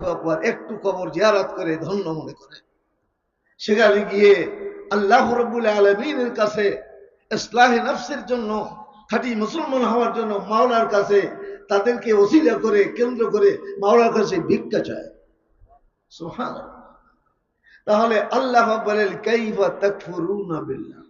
আকবার একটু কবর জিয়ারত করে ধন্য মনে করে। সেখানে গিয়ে আল্লাহ রব্বুল আলমিনের কাছে ইসলাহে নফসের জন্য, খাঁটি মুসলমান হওয়ার জন্য মাওলার কাছে তাদেরকে ওসিলা করে, কেন্দ্র করে মাওলার কাছে ভিক্ষা চায়। সুবহানাল্লাহ। তাহলে আল্লাহ বলেন, কাইফা তাকফুরুনা বিল্লাহ।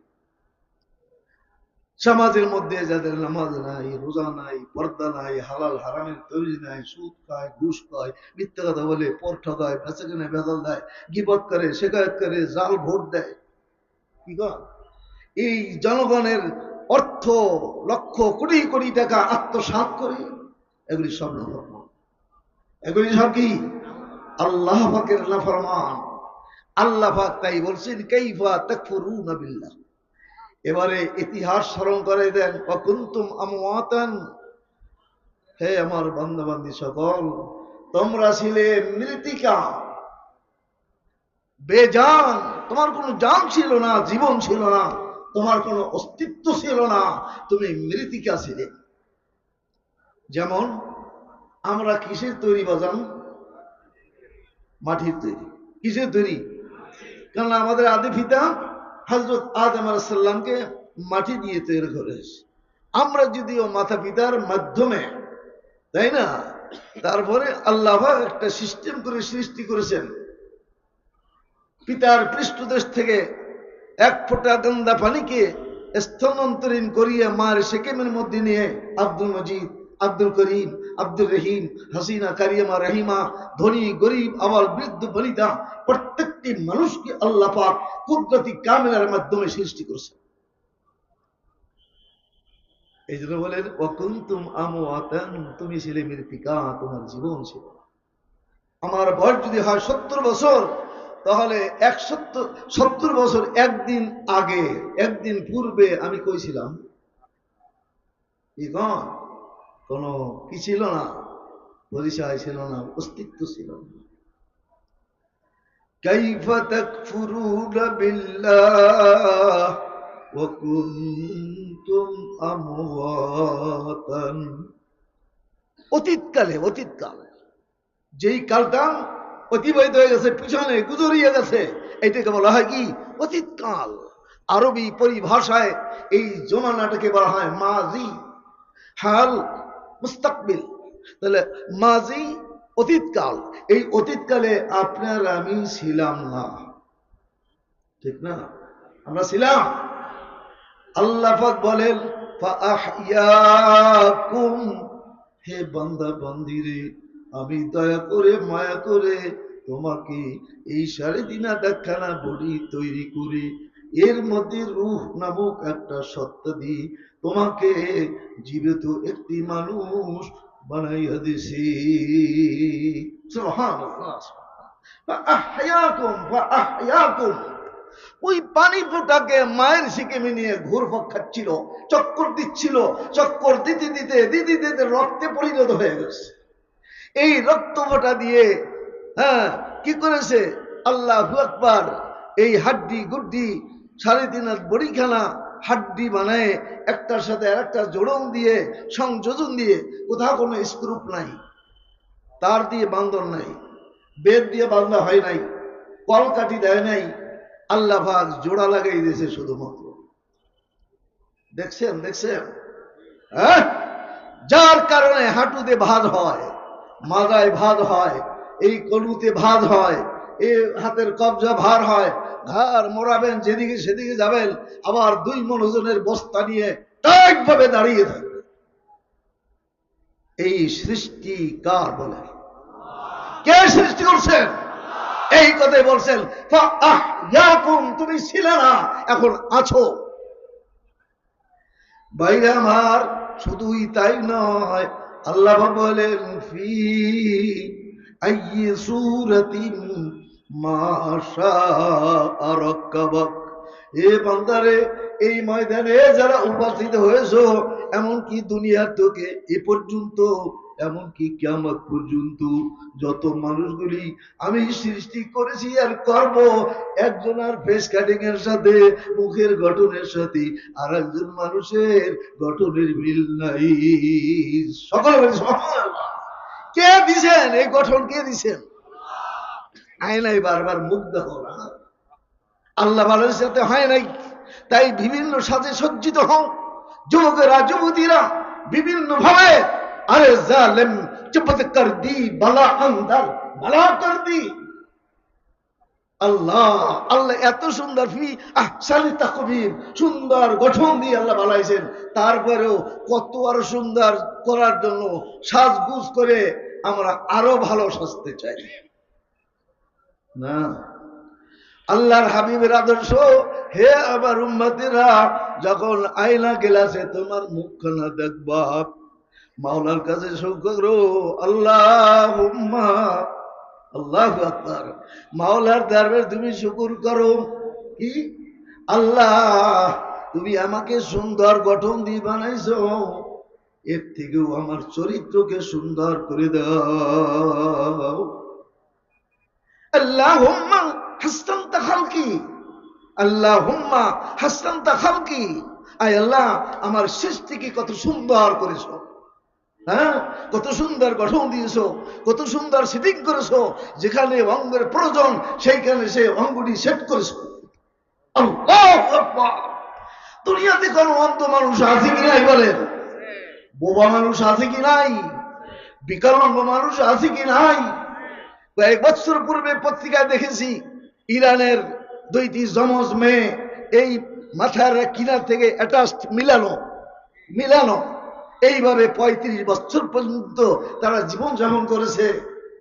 সমাজের মধ্যে যাদের নামাজ নাই, রোজা নাই, পর্দা নাই, হালাল হারামের তৈরি নাই, সুদ খায়, ঘুষ খায়, মিথ্যা কথা বলে পর ঠকায় বেচা কেনে বেদল দেয়, গিবত করে শেখায়ত করে, জাল ভোট দেয়। কি এই জনগণের অর্থ লক্ষ কোটি কোটি টাকা আত্মসাৎ করে, এগুলি সব নাফরমান। এগুলি সব কি? আল্লাহ পাকের নাফরমান। আল্লাহ পাক তাই বলছেন কেই কাইফা তাকফুরুনা বিল্লাহ। এবারে ইতিহাস স্মরণ করে দেন অকুন্তুম আমওয়াতান হে আমার বান্দাবান্দি সকল, তোমরা ছিলে মৃতিকা, বেজান, তোমার কোনো জান ছিল না, জীবন ছিল না, তোমার কোনো অস্তিত্ব ছিল না, তুমি মৃতিকা ছিলে। যেমন আমরা কিসের তৈরি বাজান? মাটির তৈরি। কিসের তৈরি? কারণ আমাদের আদি পিতা হজরত আদম আলাইসাল্লামকে মাটি দিয়ে তৈরি করেছে। আমরা যদিও মাতা পিতার মাধ্যমে, তাই না? তারপরে আল্লাহ একটা সিস্টেম করে সৃষ্টি করেছেন। পিতার পৃষ্ঠদেশ থেকে এক ফোঁটা গন্দা পানিকে স্থানান্তরীণ করিয়ে মার সেকেমের মধ্যে নিয়ে আব্দুল মজিদ আব্দুল করিম, আব্দুল রহিম, হাসিনা, কারিয়ামা, রহিমা, ধনী, গরিব আবার বৃদ্ধ, বনিতা, প্রত্যেকটি মানুষকে আল্লাহ পাক কুদরতি কামেলার মাধ্যমে সৃষ্টি করেছে এই জন্য বলেন অকুন্তুম আমওয়াতান তুমি ছিলে মৃতিকা তোমার জীবন ছিল। আমার বয়স যদি হয় সত্তর বছর, তাহলে এক সত্তর বছর একদিন আগে, একদিন পূর্বে আমি কইছিলাম, কি কোন কি ছিল না পরিচয় ছিল না অস্তিত্ব ছিল না كيف تكفرون بالله وكنتم أمواتا অতীতকালে অতীতকাল যেই কালটা অতিবাহিত হয়ে গেছে পিছনে গুজরিয়ে গেছে এইটাকে বলা হয় কি অতীতকাল আরবি পরিভাষায় এই জমানাটাকে বলা হয় মাজি হাল মুস্তাকবিল। তাহলে মাজি অতীতকাল, এই অতীতকালে আপনার আমি ছিলাম না। ঠিক না? আমরা ছিলাম। আল্লাহ বলেন হে বান্দা বান্দিরে, আমি দয়া করে, মায়া করে তোমাকে এই সাড়ে দিন দেখানা বডি তৈরি করে এর মধ্যে রূহ নামক একটা সত্তা দিই তোমাকে জীবিত একটি মানুষ বানাইয়া দিছি। ওই পানি ফোটাকে মায়ের সিকিমে নিয়ে ঘুরফক খাচ্ছিল, চক্কর দিচ্ছিল, চক্কর দিতে দিতে দিতে দিতে রক্তে পরিণত হয়ে গেছে। এই রক্ত ফোটা দিয়ে হ্যাঁ কি করেছে? আল্লাহ এই হাড্ডি গুড্ডি সাড়ে তিন হাত বড়িখানা হাড্ডি বানায় একটার সাথে আরেকটা জোড়ন দিয়ে, সংযোজন দিয়ে কোথাও কোনো স্ক্রুপ নাই, তার দিয়ে বান্ধন নাই বেদ দিয়ে বান্ধা হয় নাই কলকাটি দেয় নাই, আল্লাহ ভাগ জোড়া লাগাই দিয়েছে শুধুমাত্র। দেখছেন দেখছেন? হ্যাঁ? যার কারণে হাঁটুতে ভাদ হয়, মাজায় ভাদ হয়, এই কলুতে ভাদ হয় এই হাতের কবজা ভার হয় ঘর মোড়াবেন, যেদিকে সেদিকে যাবেন, আবার দুই মনোজনের বস্তা নিয়ে টাইট ভাবে দাঁড়িয়ে থাকবে এই সৃষ্টি কার বলে? কে সৃষ্টি করছেন? এই কথাই বলছেন তুমি ছিলে না, এখন আছো। বাইরে আমার শুধুই তাই নয়, আল্লাহ বলেন, ফি আইয়ি সূরাতিন এই ময়দানে যারা উপস্থিত দুনিয়ার তোকে এ পর্যন্ত, এমনকি কিয়ামত পর্যন্ত, যত মানুষগুলি আমি সৃষ্টি করেছি আর করব, একজন আর ফেস কাটিং এর সাথে, মুখের গঠনের সাথে আর একজন মানুষের গঠনের মিল নাই। সকলে কে দিছেন? এই গঠন কে দিছেন? বারবার মুখ দেখো না। আল্লাহ সাথে হয় নাই। তাই বিভিন্ন সাজে সজ্জিত হও। যুবকেরা যুবতীরা বিভিন্ন ভাবে আরে জালেম কর দি বালা আন্দার বালা কর দি আল্লাহ আল্লাহ এত সুন্দর ফি তাকবীর, সুন্দর গঠন দিয়ে আল্লাহ বানাইছেন। তারপরেও কত আরও সুন্দর করার জন্য সাজগুজ করে আমরা আরও ভালো সাজতে চাই। না। আল্লাহর হাবিবের আদর্শ, হে আমার উম্মতিরা, যখন আয়না গেলাসে তোমার মুখ মুখখানা দেখবা, মাওলার কাছে শৌকরো আল্লাহ আল্লাহ মাওলার দরবার তুমি শুকুর করো। কি? আল্লাহ, তুমি আমাকে সুন্দর গঠন দিয়ে বানাইছো, এর থেকেও আমার চরিত্রকে সুন্দর করে দাও। আল্লাহ হাস্তান্তা খালকি। আল্লাহ হুম্মা খালকি। আয় আল্লাহ, আমার সৃষ্টিকে কত সুন্দর করেছ। হ্যাঁ? কত সুন্দর গঠন দিয়েছ, কত সুন্দর সেটিং করেছ, যেখানে অঙ্গের প্রয়োজন, সেইখানে সে অঙ্গটি সেট করেছ। দুনিয়াতে কোনো অন্ধ মানুষ আছে কি নাই বলেন? বোবা মানুষ আছে কি নাই? বিকলাঙ্গ মানুষ আছে কি নাই? কয়েক বছর পূর্বে পত্রিকায় দেখেছি, ইরানের দুইটি জমজ মেয়ে এই মাথার কিনার থেকে অ্যাটাচ মিলানো মিলানো এইভাবে পঁয়ত্রিশ বছর পর্যন্ত তারা জীবন যাপন করেছে,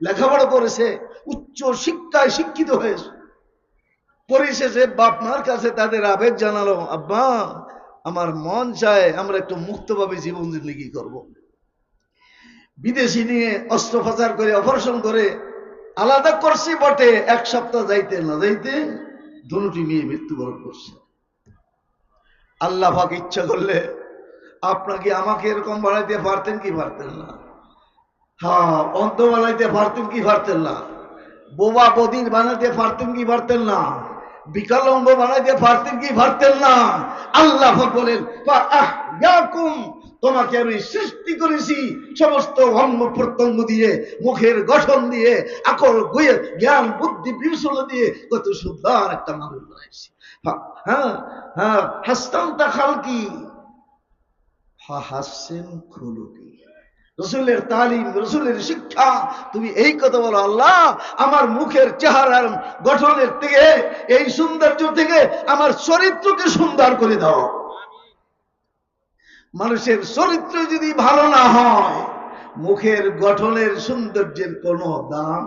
লেখাপড়া করেছে, উচ্চ শিক্ষায় শিক্ষিত হয়েছে পরিশেষে বাপ মার কাছে তাদের আবেগ জানালো, আব্বা, আমার মন চায় আমরা একটু মুক্তভাবে জীবন জিন্দগি করব। বিদেশি নিয়ে অস্ত্রোপচার করে, অপারেশন করে আলাদা করছি, বটে, এক সপ্তাহ যাইতে না যাইতে দুটি মেয়ে মৃত্যুবরণ করছে। আল্লাহ পাক ইচ্ছা করলে আপনাকে আমাকে এরকম বানাইতে পারতেন কি পারতেন না। হ্যাঁ অন্ত বানাইতে পারতেন কি পারতেন না। বোবা বদির বানাইতে পারতেন কি পারতেন না। বিকলঙ্গ বানাইতে পারতেন কি পারতেন না। আল্লাহ বলেন তোমাকে আমি সৃষ্টি করেছি। সমস্ত অঙ্গ প্রত্যঙ্গ দিয়ে, মুখের গঠন দিয়ে, আকল, গুয়ে, জ্ঞান, বুদ্ধি বিবেচনা দিয়ে কত সুন্দর একটা মানুষ বানাইছি। হ্যাঁ হ্যাঁ হাস্তান্তা খুলুকি। রসুলের তালিম, রসুলের শিক্ষা, তুমি এই কথা বলো, আল্লাহ, আমার মুখের চেহারার গঠনের থেকে, এই সৌন্দর্য থেকে আমার চরিত্রকে সুন্দর করে দাও। মানুষের চরিত্র যদি ভালো না হয়, মুখের গঠনের সৌন্দর্যের কোনো দাম?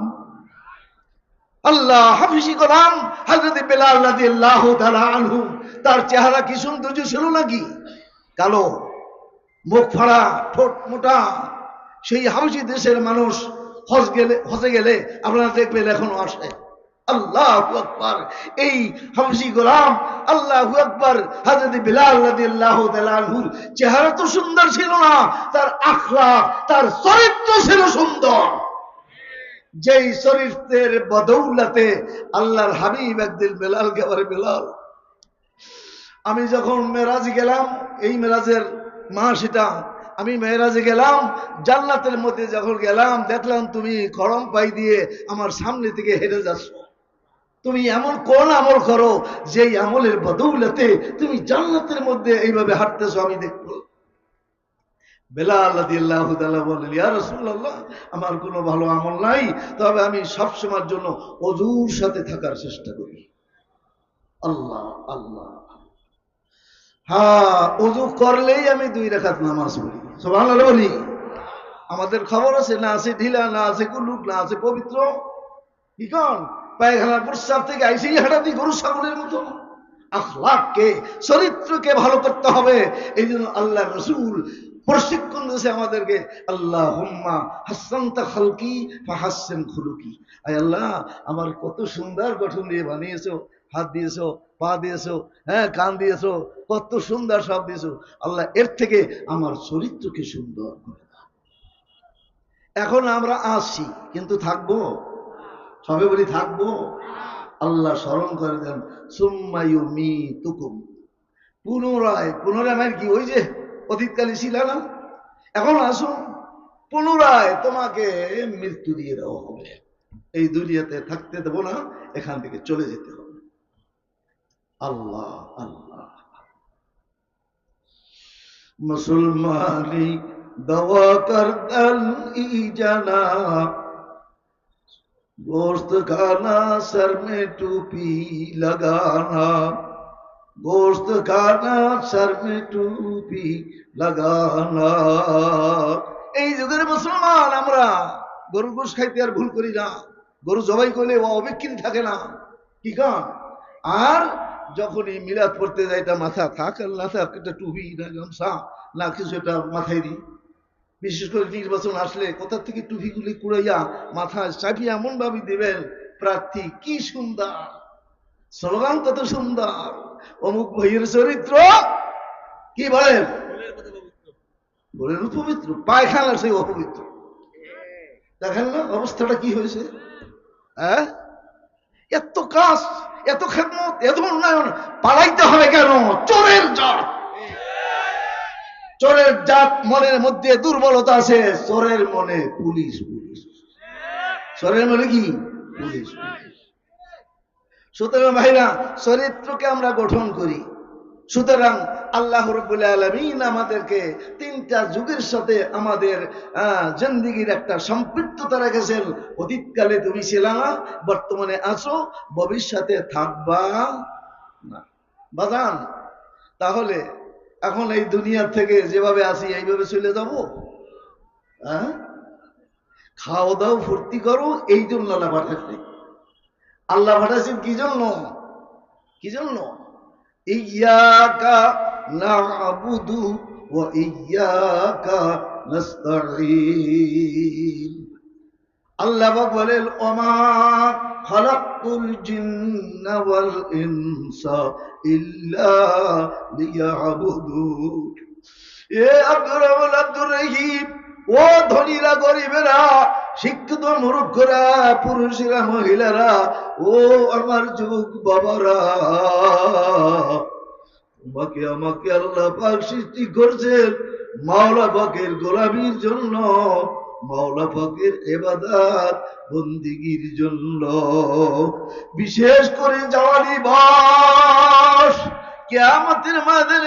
আল্লাহ হাফিজি গোলাম হাজরত বেলাল তাআলা আনহু, তার চেহারা কি সৌন্দর্য ছিল নাকি? কালো, মুখ ফাড়া, ঠোঁট মোটা। সেই হাউসি দেশের মানুষ হজ গেলে, হজে গেলে আপনারা দেখবেন এখনও আসে। বিলাল বদৌলতে আল্লাহর হাবিব একদিন বেলালকে আবার বেলাল, আমি যখন মেরাজ গেলাম, এই মেরাজের মা সেটা আমি মেয়েরাজে গেলাম, জান্নাতের মধ্যে যখন গেলাম, দেখলাম তুমি খরম পাই দিয়ে আমার সামনে থেকে হেরে যাচ্ছ। তুমি এমন কোন আমল করো, যেই আমলের বদৌলতে তুমি জান্নাতের মধ্যে এইভাবে হাঁটতেছো, আমি দেখব। আমার কোনো ভালো আমল নাই, তবে আমি সব জন্য অজুর সাথে থাকার চেষ্টা করি। আল্লাহ আল্লাহ। হ্যাঁ অজু করলেই আমি দুই রেখাত নামাজ পড়ি। সুবহানাল্লাহ বলি। আমাদের খবর আছে, না আছে ঢিলা, না আছে কুলুক না আছে পবিত্র। কি কন? প্রস্তাব থেকে আইসেই গরু মতো। আখলাককে চরিত্রকে ভালো করতে হবে। এই জন্য আল্লাহ রসুল প্রশিক্ষণ দিয়েছে আমাদেরকে আল্লাহ হুম্মা খালকি হাসেন খুলুকি। আয় আল্লাহ, আমার কত সুন্দর গঠন দিয়ে বানিয়েছো, হাত দিয়েছ, পা দিয়েছ হ্যাঁ কান দিয়েছ, কত সুন্দর সব দিয়েছ। আল্লাহ এর থেকে আমার চরিত্রকে সুন্দর করে এখন আমরা আসছি কিন্তু থাকব সবে বলি থাকব? আল্লাহ স্মরণ করে দেন সুম্মায়ু মি তুকুম পুনরায় পুনরায় মানে কি? ওই যে অতীতকালে ছিল না? এখন আসুন পুনরায় তোমাকে মৃত্যু দিয়ে দেওয়া হবে। এই দুনিয়াতে থাকতে দেব না, এখান থেকে চলে যেতে হবে। আল্লাহ আল্লাহ। মুসলমানি দওয়া ই জানা गोश्त खाना सर में टोपी लगाना गोश्त खाना सर में टोपी লাগানা এই যুগের মুসলমান আমরা গরুর গোশ খাইতে আর ভুল করি না গরু জবাই করলে ও অবিক্ষিন থাকে না কি কান আর যখনই মিলাদ পড়তে যাইতা মাথা থাক আর না থাক একটা টুপি না গামছা না কিছু একটা মাথায় দিই বিশেষ করে নির্বাচন আসলে কোথা থেকে টুপিগুলি কুড়াইয়া মাথায় চাপিয়ে এমন ভাবে দিবেন প্রার্থী কি সুন্দর স্লোগান কত সুন্দর অমুক ভাইয়ের চরিত্র কি বলেন? বলেন অপবিত্র পায়খানা সেই অপবিত্র। দেখেন না অবস্থাটা কি হয়েছে? হ্যাঁ? এত কাজ এত খেদমত এত উন্নয়ন পালাইতে হবে কেন? চোরের জাত চোরের জাত মনের মধ্যে দুর্বলতা আছে, চোরের মনে পুলিশ পুলিশ। চোরের মনে কি? পুলিশ সুতরাং ভাইরা, চরিত্রকে আমরা গঠন করি। সুতরাং আল্লাহ আলমিন আমাদেরকে তিনটা যুগের সাথে আমাদের জিন্দিগির একটা সম্পৃক্ততা রেখেছেন। অতীতকালে তুমি ছিলা বর্তমানে আছো, ভবিষ্যতে থাকবা না। বাজান, তাহলে এখন এই দুনিয়ার থেকে যেভাবে আসি, এইভাবে চলে যাব? হ্যাঁ? খাওয়া দাও ফুর্তি করো, এই জন্য আল্লাহ পাঠাচ্ছে আল্লাহ পাঠাচ্ছেন কি জন্য? কি জন্য? ইয়াকা নাবুদু ওয়া ইয়াকা নাস্তাঈন। আল্লাহ বলেন ওমা খালাকুল ওয়াল ইনসা ইল্লা লিয়াবুদুন এ আব্দুর রহমান ও ধনীরা, গরিবেরা, শিক্ষিত মূর্খরা, পুরুষেরা, মহিলারা, ও আমার যুবক বাবারা, তোমাকে আমাকে আল্লাহ পাক সৃষ্টি করছেন মাওলা পাকের গোলামির জন্য। মাওলা পাকের এবাদাত বন্দিগির জন্য। বিশেষ করে জওয়ানি বাস, কেয়ামতের মাঝে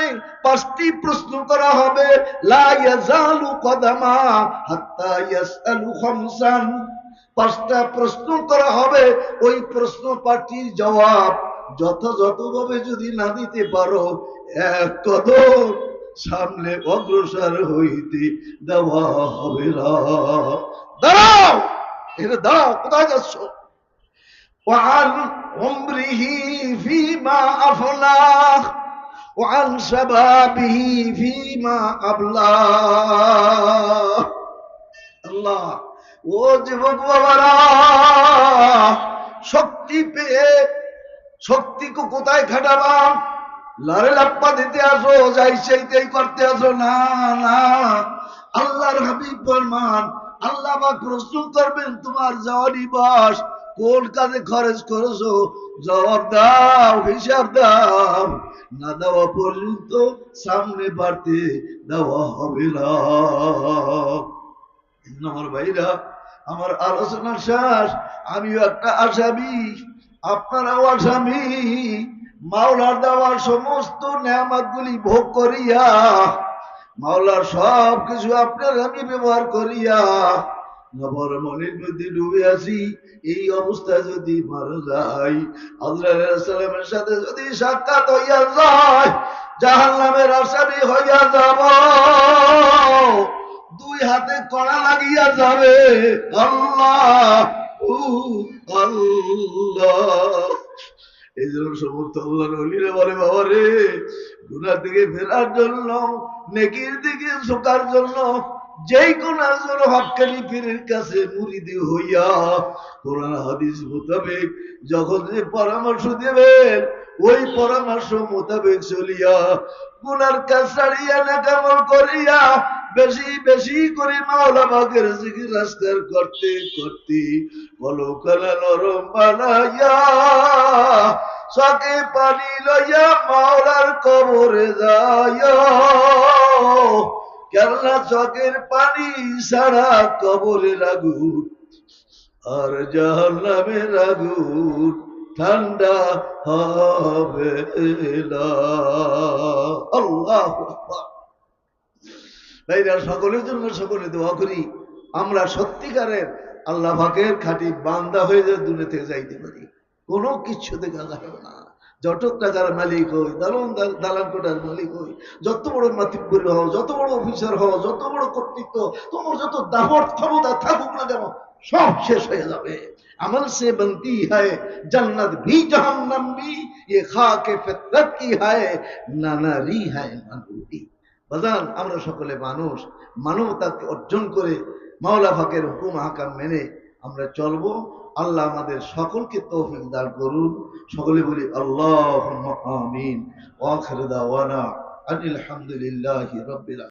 পাঁচটি প্রশ্ন করা হবে। লা ইয়াজালু কদামা হাত্তা ইয়াসআলু খামসান। পাঁচটা প্রশ্ন করা হবে, ওই প্রশ্ন পাটির জবাব যথাযথভাবে যদি না দিতে পারো, এক কদম সামনে অগ্রসর হইতে দেওয়া হবে না দাঁড়াও এটা দাঁড়াও কোথায় যাচ্ছ وعن عمره فيما أفلاه وعن شبابه فيما أبلاه আল্লাহ ও যুবক বাবারা শক্তি পেয়ে শক্তিকে কোথায় খাটাবা লারে লাপ্পা দিতে আসো, যাই সেইটাই করতে আসো। না না, আল্লাহর হাবিব ফরমান, আল্লাহ বা প্রশ্ন করবেন তোমার যাওয়ারি বাস কোন কাজে খরচ করেছ? জবাব দাও, হিসাব দাও। না দেওয়া পর্যন্ত সামনে বাড়তে দেওয়া হবে না। আমার ভাইরা, আমার আলোচনা শেষ। আমিও একটা আসামি, আপনারাও আসামি। মাওলার দেওয়ার সমস্ত নেয়ামাত গুলি ভোগ করিয়া, মাওলার সব কিছু আপনার আমি ব্যবহার করিয়া, নবর মনের মধ্যে ডুবে আছি, এই অবস্থায় যদি মারা যায় আল্লাহামের সাথে যদি সাক্ষাৎ হইয়া যায় জাহান নামের আসামি হইয়া যাব। দুই হাতে কড়া লাগিয়া যাবে। আল্লাহ আল্লাহ। এই জন্য সমস্ত আল্লাহ নলিরে বলে, বাবা রে গুনার দিকে ফেরার জন্য, নেকির দিকে শোকার জন্য যেই কোন আজর পীরের কাছে মুরিদি হইয়া কোরআন হাদিস মোতাবেক যখন যে পরামর্শ দেবেন ওই পরামর্শ মোতাবেক চলিয়া গুনার কাজ ছাড়িয়া না কেমন করিয়া বেশি বেশি করে মাওলা বাগের জিকির রাস্তার করতে করতে কলকানা নরম বানাইয়া সকে পানি লইয়া মাওলার কবরে যায় কেননা চকের পানি সারা কবরে আগুন আর জাহান্নামের আগুন ঠান্ডা হবে আল্লাহ ভাইরা, সকলের জন্য সকলে দোয়া করি। আমরা সত্যিকারের আল্লাহ পাকের খাঁটি বান্দা হয়ে যে থেকে যাইতে পারি, কোনো কিছু দেখা যাবে না। যত টাকার মালিক হই, দালান দালান কোটার মালিক হই, যত বড় মাতিপুরি হও, যত বড় অফিসার হও, যত বড় কর্তৃত্ব, তোমার যত দাপট ক্ষমতা থাকুক না কেন সব শেষ হয়ে যাবে अमल से बनती है जन्नत भी जहन्नम भी ये खाके फितरत की है নানারি है মানুরি বাজান আমরা সকলে মানুষ মানবতাকে অর্জন করে মাওলা ফাকের হুকুম হাকাম মেনে আমরা চলবো আল্লাহ আমাদের সকলকে তৌফিক দান করুন সকলে বলি আল্লাহ আমিন ওয়াখির দাওয়ানা আনিল হামদুলিল্লাহি রাব্বিল